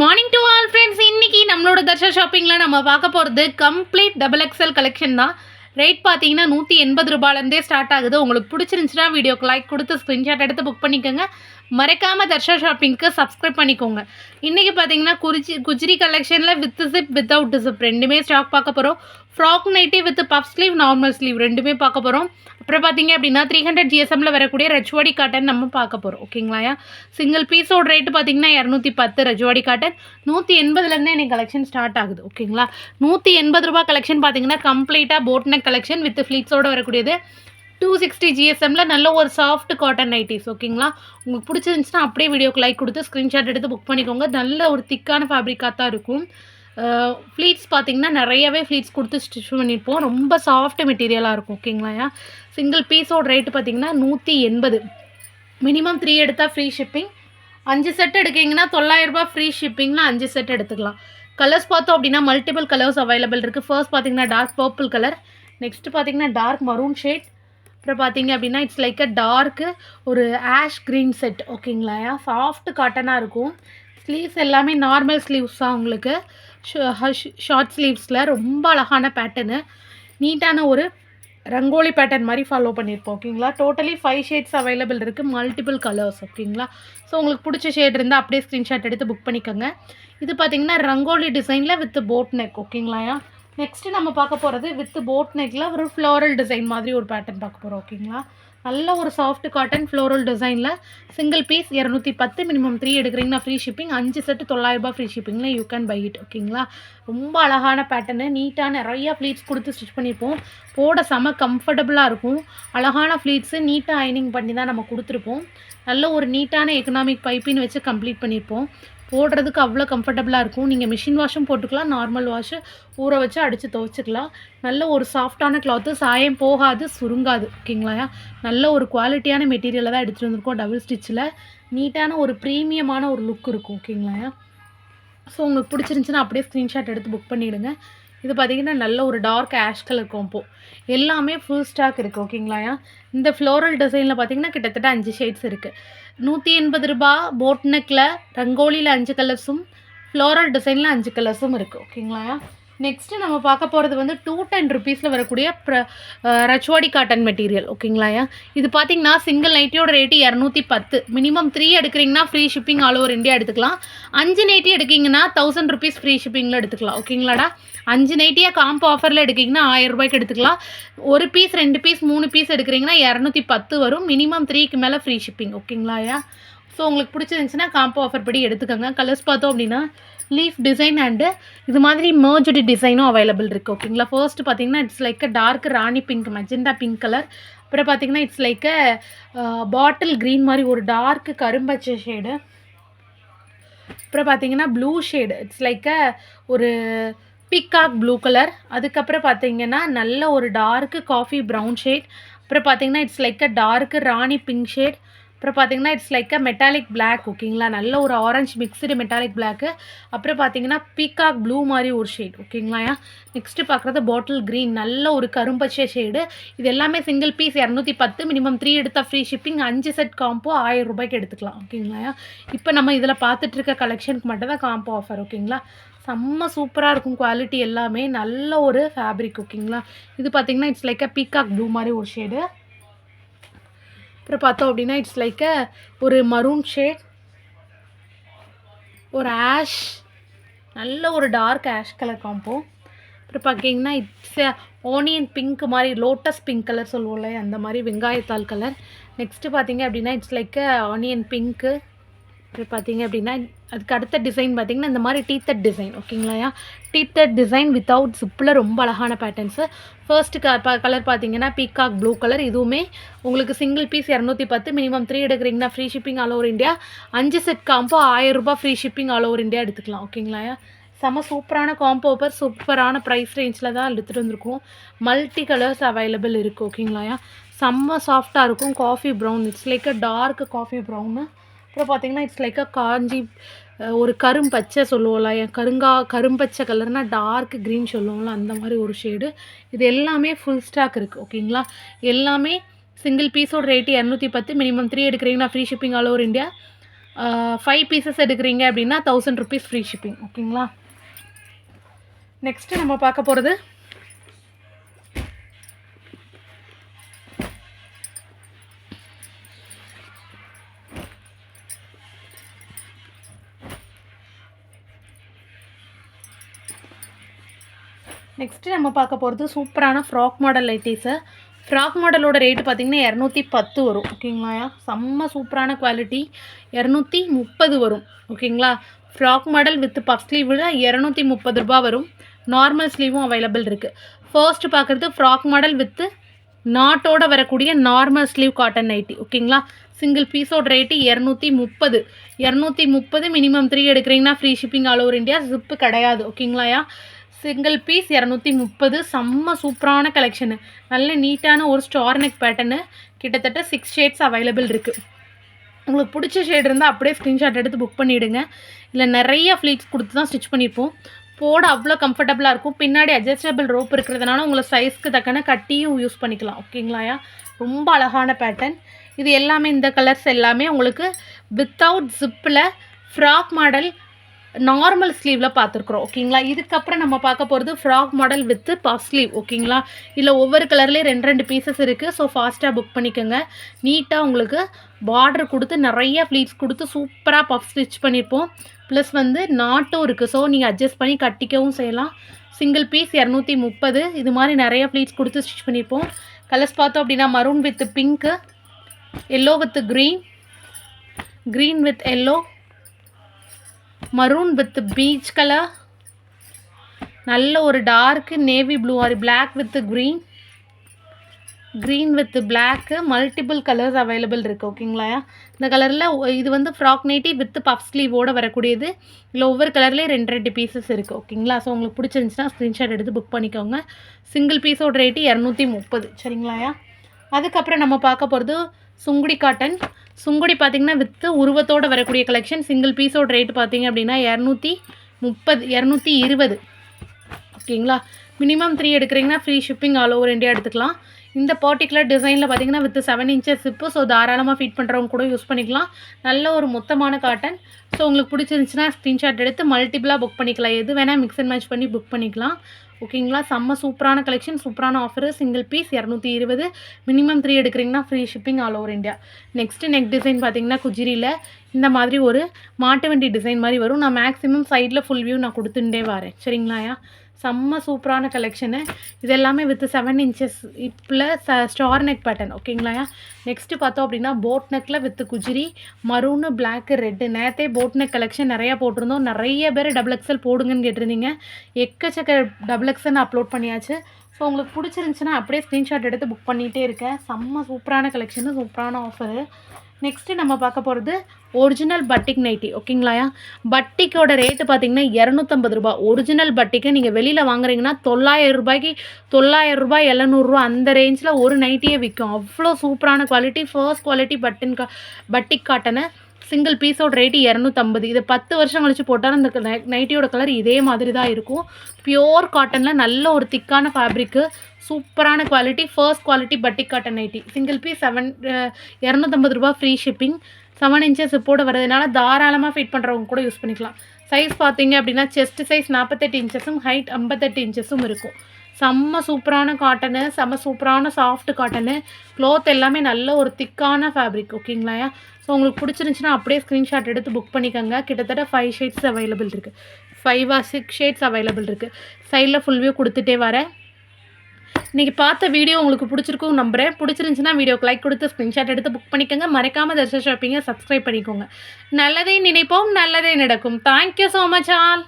Morning to all friends இன்னைக்கு நம்மளோட தர்ஷா ஷாப்பிங்கில் நம்ம பார்க்க போகிறது கம்ப்ளீட் டபுள் எக்ஸல் கலெக்ஷன் தான். ரேட் பார்த்தீங்கன்னா நூற்றி எண்பது ரூபாயிலேருந்தே ஸ்டார்ட் ஆகுது. உங்களுக்கு பிடிச்சிருந்துச்சுன்னா வீடியோக்கு லைக் கொடுத்து ஸ்க்ரீன்ஷாட் எடுத்து புக் பண்ணிக்கோங்க. மறக்காமல் தர்ஷா ஷாப்பிங்க்கு சப்ஸ்கிரைப் பண்ணிக்கோங்க. இன்றைக்கி பார்த்தீங்கன்னா குறிச்சி குஜ்ரி கலெக்ஷனில் வித் சிப் வித்தவுட் ஜிப் ரெண்டுமே ஸ்டாக் பார்க்க போகிறோம் frock nightie with puff sleeve normal sleeve ரெண்டுமே பார்க்க போகிறோம் அப்புறம் பார்த்தீங்க அப்படின்னா த்ரீ ஹண்ட்ரட் ஜிஎஸ்எம்ல வரக்கூடிய ரஜ்வாடி காட்டன் நம்ம பார்க்க போகிறோம் ஓகேங்களாயா சிங்கிள் பீஸோட ரேட்டு பார்த்தீங்கன்னா இரநூத்தி பத்து ரஜ்வாடி காட்டன் நூற்றி எண்பதுலேருந்து எனக்கு கலெக்ஷன் ஸ்டார்ட் ஆகுது. ஓகேங்களா நூற்றி எண்பது ரூபா கலெக்ஷன் பார்த்தீங்கன்னா கம்ப்ளீட்டாக போட் நெக் கலெக்ஷன் வித் ஃப்ளீட்ஸோட வரக்கூடியது. டூ சிக்ஸ்டி ஜிஎஸ்எம்ல நல்ல ஒரு சாஃப்ட் காட்டன் நைட்டிஸ் ஓகேங்களா உங்களுக்கு பிடிச்சிருந்துச்சுன்னா அப்படியே வீடியோக்கு லைக் கொடுத்து ஸ்க்ரீன்ஷாட் எடுத்து புக் பண்ணிக்கோங்க. நல்ல ஒரு திக்கான ஃபேப்ரிக்காக தான் இருக்கும். ஃப்ளீட்ஸ் பார்த்தீங்கன்னா நிறையவே ஃப்ளீட்ஸ் கொடுத்து ஸ்டிச் பண்ணியிருப்போம் ரொம்ப சாஃப்ட் மெட்டீரியலாக இருக்கும் ஓகேங்களா சிங்கிள் பீஸோட ரேட்டு பார்த்தீங்கன்னா நூற்றி எண்பது. மினிமம் த்ரீ எடுத்தால் ஃப்ரீ ஷிப்பிங் அஞ்சு செட் எடுக்கீங்கன்னா தொள்ளாயிரரூபா ஃப்ரீ ஷிப்பிங்னா அஞ்சு செட் எடுத்துக்கலாம். கலர்ஸ் பார்த்தோம் அப்படின்னா மல்டிபிள் கலர்ஸ் அவைலபிள் இருக்குது ஃபர்ஸ்ட் பார்த்தீங்கன்னா டார்க் பர்பிள் கலர் நெக்ஸ்ட் பார்த்தீங்கன்னா டார்க் மரூன் ஷேட் அப்புறம் பார்த்தீங்க அப்படின்னா இட்ஸ் லைக் அ டார்க்கு ஒரு ஆஷ் க்ரீன் செட் ஓகேங்களா? சாஃப்ட் காட்டனாக இருக்கும். ஸ்லீவ்ஸ் எல்லாமே நார்மல் ஸ்லீவ்ஸ் தான் உங்களுக்கு. ஷார்ட் ஸ்லீவ்ஸில் ரொம்ப அழகான பேட்டர்னு நீட்டான ஒரு ரங்கோலி பேட்டர்ன் மாதிரி ஃபாலோ பண்ணியிருப்போம் ஓகேங்களா? டோட்டலி ஃபைவ் ஷேட்ஸ் அவைலபிள் இருக்குது மல்டிபிள் கலர்ஸ் ஓகேங்களா? ஸோ உங்களுக்கு பிடிச்ச ஷேட் இருந்தால் அப்படியே ஸ்க்ரீன்ஷாட் எடுத்து புக் பண்ணிக்கோங்க. இது பார்த்தீங்கன்னா ரங்கோலி டிசைனில் வித் போட் நெக் ஓகேங்களாயா? நெக்ஸ்ட்டு நம்ம பார்க்க போகிறது வித் போட் நெக்கில் ஒரு ஃப்ளோரல் டிசைன் மாதிரி ஒரு பேட்டர்ன் பார்க்க போகிறோம் ஓகேங்களா நல்ல ஒரு சாஃப்ட் காட்டன் ஃப்ளோரல் டிசைனில் சிங்கிள் பீஸ் இரநூத்தி பத்து மினிமம் த்ரீ எடுக்கிறீங்கன்னா ஃப்ரீ ஷிப்பிங் அஞ்சு செட்டு தொள்ளாயிரரூபா ஃப்ரீ ஷிப்பிங்கில் யூ கேன் பை இட் ஓகேங்களா ரொம்ப அழகான பேட்டர்னு நீட்டாக நிறையா ஃப்ளீட்ஸ் கொடுத்து ஸ்டிச் பண்ணியிருப்போம் போட செம கம்ஃபர்டபுளாக இருக்கும். அழகான ஃப்ளீட்ஸு நீட்டாக அயனிங் பண்ணி தான் நம்ம கொடுத்துருப்போம். நல்ல ஒரு நீட்டான எக்கனாமிக் பைப்பின்னு வச்சு கம்ப்ளீட் பண்ணியிருப்போம் போடுறதுக்கு அவ்வளோ கம்ஃபர்டபுளாக இருக்கும். நீங்கள் மிஷின் வாஷும் போட்டுக்கலாம். நார்மல் வாஷு ஊற வச்சு அடித்து துவைச்சிக்கலாம். நல்ல ஒரு சாஃப்டான கிளாத்து சாயம் போகாது சுருங்காது. ஓகேங்களா? நல்ல ஒரு குவாலிட்டியான மெட்டீரியலை தான் எடுத்துகிட்டு வந்திருக்கோம் டபுள் ஸ்டிச்சில் நீட்டான ஒரு ப்ரீமியமான ஒரு லுக் இருக்கும். ஓகேங்களா? ஸோ உங்களுக்கு பிடிச்சிருந்துச்சின்னா அப்படியே ஸ்க்ரீன்ஷாட் எடுத்து புக் பண்ணிவிடுங்க இது பார்த்தீங்கன்னா நல்ல ஒரு டார்க் ஆஷ் கலர் காம்போ எல்லாமே ஃபுல் ஸ்டாக் இருக்குது ஓகேங்களாயா இந்த ஃப்ளோரல் டிசைனில் பார்த்தீங்கன்னா கிட்டத்தட்ட அஞ்சு ஷேட்ஸ் இருக்குது நூற்றி எண்பது ரூபா போட் நெக்கில் ரங்கோலியில் அஞ்சு கலர்ஸும் ஃப்ளோரல் டிசைனில் அஞ்சு கலர்ஸும் இருக்குது ஓகேங்களாயா நெக்ஸ்ட்டு நம்ம பார்க்க போகிறது வந்து டூ டென் ருபீஸில் வரக்கூடிய ப்ர ரச்வாடி காட்டன் மெட்டீரியல் ஓகேங்களாயா இது பார்த்தீங்கன்னா சிங்கிள் நைட்டியோட ரேட்டு இரநூத்தி பத்து. மினிமம் த்ரீ எடுக்கிறீங்கன்னா free shipping all over India எடுத்துக்கலாம். அஞ்சு நைட்டி எடுக்கிங்கன்னா தௌசண்ட் ருபீஸ் ஃப்ரீ ஷிப்பிங்கில் எடுத்துக்கலாம். ஓகேங்களாடா அஞ்சு நைட்டியாக காம்போ ஆஃபரில் எடுக்கிங்கன்னா ஆயிரம் ரூபாய்க்கு எடுத்துக்கலாம். ஒரு பீஸ் ரெண்டு பீஸ் மூணு பீஸ் எடுக்கிறீங்கன்னா இரநூத்தி பத்து வரும். மினிமம் த்ரீக்கு மேலே ஃப்ரீ ஷிப்பிங் ஓகேங்களாயா ஸோ உங்களுக்கு பிடிச்சிருந்துச்சுன்னா காம்போ ஆஃபர் படி எடுத்துக்கோங்க. கலர்ஸ் பார்த்தோம் அப்படின்னா லீஃப் டிசைன் அண்டு இது மாதிரி மர்ஜ்டு டிசைனும் அவைலபிள் இருக்குது ஓகேங்களா ஃபர்ஸ்ட் பார்த்தீங்கன்னா it's like a dark rani pink magenta pink colour அப்புறம் பார்த்தீங்கன்னா இட்ஸ் லைக் பாட்டில் க்ரீன் மாதிரி ஒரு டார்க் கரும்பச்சை ஷேடு அப்புறம் பார்த்தீங்கன்னா ப்ளூ ஷேடு இட்ஸ் லைக் ஒரு பிக்காக் ப்ளூ கலர் அதுக்கப்புறம் பார்த்தீங்கன்னா நல்ல ஒரு டார்க்கு காஃபி ப்ரௌன் ஷேட் அப்புறம் பார்த்தீங்கன்னா it's like a dark rani pink shade அப்புறம் பார்த்தீங்கன்னா it's like a metallic black ஓகேங்களா நல்ல ஒரு ஆரஞ்சு மிக்சடு மெட்டாலிக் பிளாக்கு அப்புறம் பார்த்தீங்கன்னா பீகாக் ப்ளூ மாதிரி ஒரு ஷேட் ஓகேங்களா நெக்ஸ்ட்டு பார்க்குறது பாட்டில் க்ரீன் நல்ல ஒரு கரும்பச்சை ஷேடு இது எல்லாமே சிங்கிள் பீஸ் இரநூத்தி பத்து மினிமம் த்ரீ எடுத்தால் ஃப்ரீ ஷிப்பிங் அஞ்சு செட் காம்போ ஆயிரம் ரூபாய்க்கு எடுத்துக்கலாம் ஓகேங்களா இப்போ நம்ம இதில் பார்த்துட்டு இருக்க கலெக்ஷனுக்கு மட்டும் தான் காம்போ ஆஃபர் ஓகேங்களா செம்ம சூப்பராக இருக்கும் குவாலிட்டி எல்லாமே. நல்ல ஒரு ஃபேப்ரிக் ஓகேங்களா இது பார்த்தீங்கன்னா it's like a peacock blue மாதிரி ஒரு ஷேடு அப்புறம் பார்த்தோம் அப்படின்னா இட்ஸ் லைக் அ ஒரு மரூன் ஷேட் ஒரு ஆஷ் நல்ல ஒரு டார்க் ஆஷ் கலர் காம்போ அப்புறம் பார்த்தீங்கன்னா இட்ஸ் ஆனியன் பிங்க் மாதிரி லோட்டஸ் பிங்க் கலர் சொல்லுவோம்ல அந்த மாதிரி வெங்காயத்தாள் கலர் நெக்ஸ்ட்டு பார்த்தீங்க அப்படின்னா இட்ஸ் லைக் ஆனியன் பிங்க்கு அப்புறம் பார்த்தீங்க அப்படின்னா அதுக்கு அடுத்த டிசைன் பார்த்தீங்கன்னா இந்த மாதிரி டீத்தட் டிசைன் ஓகேங்களா டீத்தட் டிசைன் வித்தவுட் சிப்பில் ரொம்ப அழகான பேட்டர்ன்ஸு ஃபர்ஸ்ட் க கலர் பார்த்தீங்கன்னா பீகாக் ப்ளூ கலர் இதுவுமே உங்களுக்கு சிங்கிள் பீஸ் இரநூத்தி பத்து மினிமம் த்ரீ எடுக்கிறீங்கன்னா free shipping all over India அஞ்சு செட் காம்போ ஆயிரம் ரூபாய் free shipping all over India எடுத்துக்கலாம் ஓகேங்களா செம சூப்பரான காம்போ பர் சூப்பரான ப்ரைஸ் ரேஞ்சில் தான் எடுத்துகிட்டு வந்திருக்கோம். மல்டி கலர்ஸ் அவைலபிள் இருக்குது ஓகேங்களா செம்ம சாஃப்டாக இருக்கும் coffee brown it's like a dark coffee brown அப்புறம் பார்த்தீங்கன்னா இட்ஸ் லைக் அ காஞ்சி ஒரு கரும்பச்சை சொல்லுவோம்ல கருங்கா கரும்பச்சை கலர்னால் டார்க் க்ரீன் சொல்லுவோம்ல அந்த மாதிரி ஒரு ஷேடு இது எல்லாமே ஃபுல் ஸ்டாக் இருக்குது ஓகேங்களா? எல்லாமே சிங்கிள் பீஸோட ரேட்டு இரநூத்தி பத்து மினிமம் த்ரீ எடுக்கிறீங்கன்னா free shipping all over India five pieces எடுக்கிறீங்க அப்படின்னா தௌசண்ட் ருபீஸ் ஃப்ரீ ஷிப்பிங் ஓகேங்களா? நெக்ஸ்ட்டு நம்ம பார்க்க போகிறது நெக்ஸ்ட்டு நம்ம பார்க்க போகிறது சூப்பரான ஃப்ராக் மாடல் லைட்டிஸு ஃப்ராக் மாடலோட ரேட்டு பார்த்தீங்கன்னா இரநூத்தி பத்து வரும். ஓகேங்களா செம்ம சூப்பரான குவாலிட்டி இரநூத்தி முப்பது வரும். ஓகேங்களா ஃப்ராக் மாடல் வித் பஃப் ஸ்லீவில் இரநூத்தி முப்பது ரூபா வரும். நார்மல் ஸ்லீவும் அவைலபிள் இருக்குது ஃபர்ஸ்ட் பார்க்குறது ஃப்ராக் மாடல் வித்து நாட்டோட வரக்கூடிய நார்மல் ஸ்லீவ் காட்டன் நைட்டி ஓகேங்களா சிங்கிள் பீஸோட ரேட்டு இரநூத்தி முப்பது. இரநூத்தி முப்பது மினிமம் த்ரீ எடுக்கிறீங்கன்னா free shipping all over India zip கிடையாது. ஓகேங்களாயா சிங்கிள் பீஸ் இரநூத்தி முப்பது. செம்ம சூப்பரான கலெக்ஷனு நல்ல நீட்டான ஒரு ஸ்டார் நெக் பேட்டர்னு கிட்டத்தட்ட சிக்ஸ் ஷேட்ஸ் அவைலபிள் இருக்குது உங்களுக்கு பிடிச்ச ஷேட் இருந்தால் அப்படியே ஸ்க்ரீன்ஷாட் எடுத்து புக் பண்ணிவிடுங்க இல்லை நிறைய ஃப்ளீட்ஸ் கொடுத்து தான் ஸ்டிச் பண்ணியிருப்போம். போட அவ்வளோ கம்ஃபர்டபுளாக இருக்கும். பின்னாடி அட்ஜஸ்டபிள் ரோப் இருக்கிறதுனால உங்களை சைஸ்க்கு தக்கன கட்டியும் யூஸ் பண்ணிக்கலாம். ஓகேங்களாயா ரொம்ப அழகான பேட்டர்ன் இது எல்லாமே இந்த கலர்ஸ் எல்லாமே உங்களுக்கு வித்தவுட் ஜிப்பில் ஃப்ராக் மாடல் நார்மல் ஸ்லீவில் பார்த்துருக்குறோம் ஓகேங்களா இதுக்கப்புறம் நம்ம பார்க்க போகிறது frock model with puff sleeve ஓகேங்களா இல்லை ஒவ்வொரு கலர்லேயும் ரெண்டு ரெண்டு பீசஸ் இருக்குது ஸோ ஃபாஸ்ட்டாக புக் பண்ணிக்கோங்க. நீட்டாக உங்களுக்கு பார்டர் கொடுத்து நிறைய ஃப்ளீட்ஸ் கொடுத்து சூப்பராக பஃப் ஸ்டிச் பண்ணியிருப்போம் ப்ளஸ் வந்து நாட்டும் இருக்குது ஸோ நீங்கள் அட்ஜஸ்ட் பண்ணி கட்டிக்கவும் செய்யலாம். சிங்கிள் பீஸ் இரநூத்தி முப்பது. இது மாதிரி நிறைய ஃப்ளீட்ஸ் கொடுத்து ஸ்டிச் பண்ணியிருப்போம் கலர்ஸ் பார்த்தோம் அப்படின்னா maroon with pink yellow with green green with yellow maroon with peach colour நல்ல ஒரு dark navy blue or black with green green with black multiple colours available இருக்குது ஓகேங்களா இந்த கலரில் இது வந்து ஃப்ராக் நைட்டி வித் பஃப் ஸ்லீவோடு வரக்கூடியது. இல்லை ஒவ்வொரு கலர்லேயும் ரெண்டு ரெண்டு பீசஸ் இருக்குது ஓகேங்களா ஸோ உங்களுக்கு பிடிச்சிருந்துச்சுன்னா ஸ்க்ரீன்ஷாட் எடுத்து புக் பண்ணிக்கோங்க. சிங்கிள் பீஸோட ரேட்டு இரநூத்தி முப்பது சரிங்களாயா? அதுக்கப்புறம் நம்ம பார்க்க போகிறது சுங்குடி காட்டன் சுங்குடி பார்த்திங்கன்னா வித்து உருவத்தோடு வரக்கூடிய கலெக்ஷன் சிங்கிள் பீஸோட ரேட்டு பார்த்தீங்க அப்படின்னா இரநூத்தி முப்பது இரநூத்தி இருபது. ஓகேங்களா மினிமம் த்ரீ எடுக்கிறீங்கன்னா free shipping all over India எடுத்துக்கலாம். இந்த பர்டிகுலர் டிசைனில் பார்த்தீங்கன்னா with seven inches zip so தாராளமாக ஃபிட் பண்ணுறவங்க கூட யூஸ் பண்ணிக்கலாம். நல்ல ஒரு மொத்தமான காட்டன் ஸோ உங்களுக்கு பிடிச்சிருந்துச்சுன்னா ஸ்க்ரீன்ஷாட் எடுத்து மல்டிபிளாக புக் பண்ணிக்கலாம். எது வேணால் மிக்ஸ் அண்ட் மேட்ச் பண்ணி புக் பண்ணிக்கலாம். ஓகேங்களா செம்ம சூப்பரான கலெக்ஷன் சூப்பரான ஆஃபர் சிங்கிள் பீஸ் இரநூத்தி இருபது. மினிமம் த்ரீ எடுக்கிறீங்கன்னா free shipping all over India next neck design பார்த்தீங்கன்னா குஜிரியில் இந்த மாதிரி ஒரு மாட்டு வண்டி டிசைன் மாதிரி வரும். நான் மேக்ஸிமம் சைடில் ஃபுல் வியூ நான் கொடுத்துட்டே வரேன். சரிங்களாயா? செம்ம சூப்பரான கலெக்ஷனு இது எல்லாமே வித் செவன் இன்ச்சஸ் இப்பில் ச ஸ்டார் நெக் பேட்டர்ன் ஓகேங்களா நெக்ஸ்ட்டு பார்த்தோம் அப்படின்னா போட் நெக்கில் வித் குஜிரி மரூனு பிளாக்கு ரெட்டு நேற்றே போட் நெக் கலெக்ஷன் நிறையா போட்டிருந்தோம். நிறைய பேர் டபுள் எக்ஸல் போடுங்கன்னு கேட்டிருந்தீங்க. எக்கச்சக்க டபுள் எக்ஸல் அப்லோட் பண்ணியாச்சு. ஸோ உங்களுக்கு பிடிச்சிருந்துச்சுன்னா அப்படியே ஸ்க்ரீன்ஷாட் எடுத்து புக் பண்ணிகிட்டே இருக்கேன். செம்ம சூப்பரான கலெக்ஷனு சூப்பரான ஆஃபரு நெக்ஸ்ட்டு நம்ம பார்க்க போகிறது ஒரிஜினல் பட்டிக் நைட்டி ஓகேங்களாயா பட்டிக்கோட ரேட்டு பார்த்தீங்கன்னா இரநூத்தம்பது ரூபா ஒரிஜினல் பட்டிக்கு நீங்கள் வெளியில் வாங்குறீங்கன்னா தொள்ளாயிரம் ரூபாய்க்கு தொள்ளாயிரம் ரூபாய் எழுநூறுரூவா அந்த ரேஞ்சில் ஒரு நைட்டியே விற்கும் அவ்வளோ சூப்பரான குவாலிட்டி ஃபர்ஸ்ட் குவாலிட்டி பட்டின் கா பட்டிக் காட்டனை சிங்கிள் பீஸோட ரேட்டு இரநூத்தம்பது. இது பத்து வருஷம் கழிச்சு போட்டாலும் அந்த நைட்டியோட கலர் இதே மாதிரி தான் இருக்கும். பியோர் காட்டனில் நல்ல ஒரு திக்கான ஃபேப்ரிக்கு சூப்பரான quality first quality batik cotton nightie single piece seven இரநூத்தம்பது ரூபா ஃப்ரீ ஷிப்பிங் செவன் இன்ச்சஸ் போட வரதுனால தாராளமாக ஃபிட் பண்ணுறவங்க கூட யூஸ் பண்ணிக்கலாம். சைஸ் பார்த்தீங்க அப்படின்னா செஸ்ட் சைஸ் நாற்பத்தெட்டு இன்ச்சஸும் ஹைட் ஐம்பத்தெட்டு இன்ச்சஸும் இருக்கும். செம்ம சூப்பரான காட்டனு செம்ம சூப்பரான சாஃப்ட் காட்டனு க்ளோத் எல்லாமே நல்ல ஒரு திக்கான ஃபேப்ரிக் ஓகேங்களா ஸோ உங்களுக்கு பிடிச்சிருந்துச்சுன்னா அப்படியே ஸ்க்ரீன்ஷாட் எடுத்து புக் பண்ணிக்கோங்க. கிட்டத்தட்ட ஃபைவ் ஷேட்ஸ் அவைலபிள் இருக்குது five or six shades available இருக்குது சைடில் ஃபுல் வியூ கொடுத்துட்டே வரேன். இன்றைக்கி பார்த்த வீடியோ உங்களுக்கு பிடிச்சிருக்கும் நம்புகிறேன் பிடிச்சிருந்துச்சுன்னா வீடியோக்கு லைக் கொடுத்து ஸ்க்ரீன்ஷாட் எடுத்து புக் பண்ணிக்கோங்க. மறக்காமல் தர்ஷா ஷாப்பிங்கை சப்ஸ்கிரைப் பண்ணிக்கோங்க. நல்லதே நினைப்போம் நல்லதே நடக்கும். Thank you so much all